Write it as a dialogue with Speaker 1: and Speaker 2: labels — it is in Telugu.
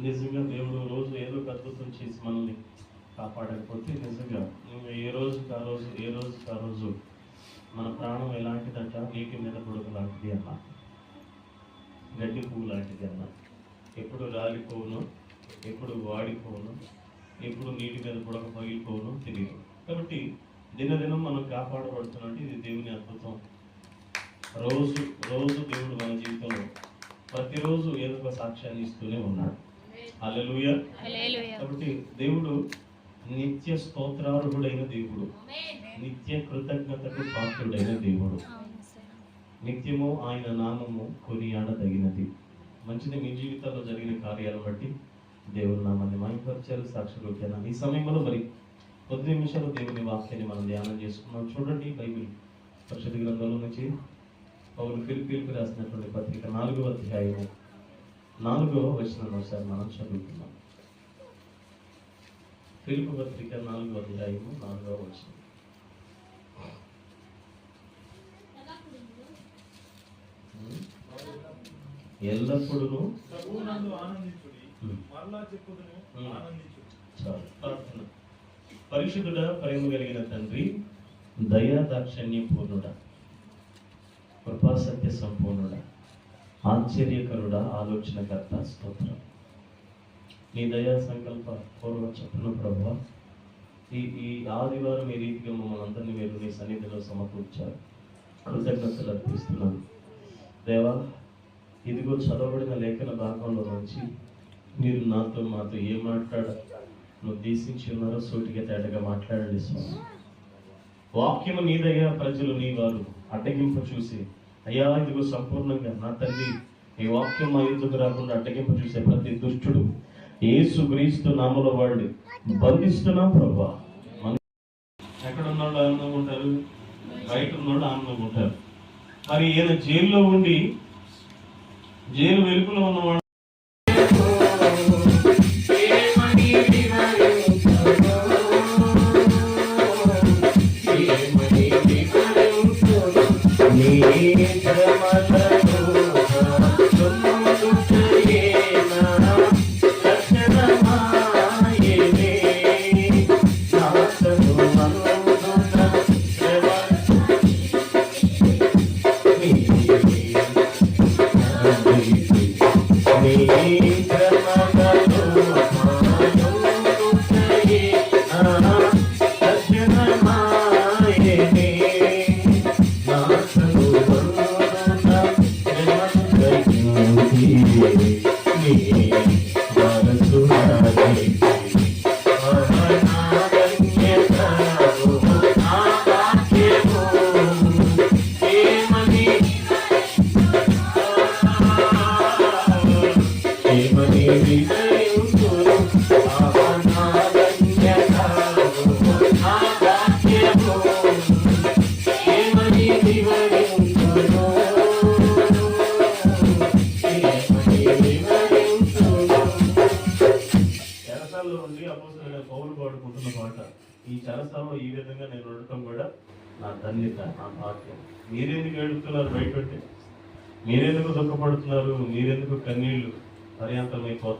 Speaker 1: నిజంగా దేవుడు రోజు ఏదో ఒక అద్భుతం చేసి మనల్ని కాపాడకపోతే నిజంగా నువ్వు ఏ రోజు ఆ రోజు ఏ రోజు ఆ రోజు మన ప్రాణం ఎలాంటిదంట? నీటి మీద బుడగ లాంటిది అన్న. గడ్డి పువ్వు లాంటిది అన్న. ఎప్పుడు రాలిపోవును ఎప్పుడు వాడిపోవును ఎప్పుడు నీటి మీద పొడక పగిలిపోవును తెలియదు. కాబట్టి దినదినం మనం కాపాడబడుతున్నట్టు ఇది దేవుని అద్భుతం. రోజు రోజు దేవుడు మన జీవితంలో ప్రతిరోజు ఏదో ఒక సాక్ష్యాన్ని ఇస్తూనే ఉన్నాడు.
Speaker 2: హల్లెలూయా.
Speaker 1: కాబట్టి దేవుడు నిత్య స్తోత్రార్హుడైన దేవుడు. నిత్య కృతజ్ఞతకు పాత్రుడైన దేవుడు. నిత్యము ఆయన నామము కొనియాడదగినది. మంచిది మీ జీవితాల్లో జరిగిన కార్యాలను బట్టి దేవుడు నామాన్ని మహిమపరిచారు సాక్షులు ఈ సమయంలో మరి కొద్ది నిమిషాలు దేవుని వాక్యాన్ని మనం ధ్యానం చేసుకున్నాం చూడండి బైబిల్ పరిషత్ గ్రంథంలో నుంచి పౌరు ఫిలిపీలకు రాసినటువంటి పత్రిక నాలుగవ అధ్యాయము. నాలుగవ వచనం ఒకసారి మనం చదువుతున్నాం ఫిలిపి పత్రిక నాలుగవ అధ్యాయము నాలుగవ వచనం. ఎల్లప్పుడూ ప్రార్థన పరిశుద్ధుడ ప్రేమ కలిగిన తండ్రి దయా దాక్షణ్య పూర్ణుడ కృపా సత్య సంపూర్ణుడ. ఆశ్చర్యకరుడ ఆలోచనకర్త స్తోత్రం. నీ దయా సంకల్ప పూర్వ చెప్పిన ప్రభు ఈ ఈ ఆదివారం ఈ రీతిగా మమ్మల్ని అందరినీ మీరు నీ సన్నిధిలో సమకూర్చారు. కృతజ్ఞతలు అర్పిస్తున్నాను. దేవా ఇదిగో చదవబడిన లేఖన భాగంలో నుంచి మీరు నాతో మాతో ఏం మాట్లాడ నువ్వు దేశించి ఉన్నారో సూటిగా తేటగా మాట్లాడండి స్వామి. వాక్యము నీదయ్యా ప్రజలు నీ వారు అడ్డగింపు చూసి అయ్యా ఇదిగో సంపూర్ణంగా నా తండ్రి ఈ వాక్యం మా ఎందుకు రాకుండా అడ్డగింప చూసే ప్రతి దుష్టుడు ఏసు క్రీస్తు నామల వాళ్ళు బంధిస్తున్నాం ప్రభా. ఎక్కడ ఉన్నోళ్ళు ఆనందంగా ఉంటారు? బయట ఉన్నోళ్ళు ఆనందంగా ఉంటారు. మరి ఈయన జైల్లో ఉండి జైలు వెలుపులో ఉన్నవాడు చెరసాల్లో ఉండి అపోసరైన పౌరులు పాడుకుంటున్న పాట ఈ చెరసాలలో ఈ విధంగా నేను ఉండటం కూడా నా ధన్యత నా భాగ్యం. మీరెందుకు ఏడుతున్నారు బయట మీరెందుకు దుఃఖపడుతున్నారు? మీరెందుకు కన్నీళ్ళు? పర్యాంతమైపోతారు?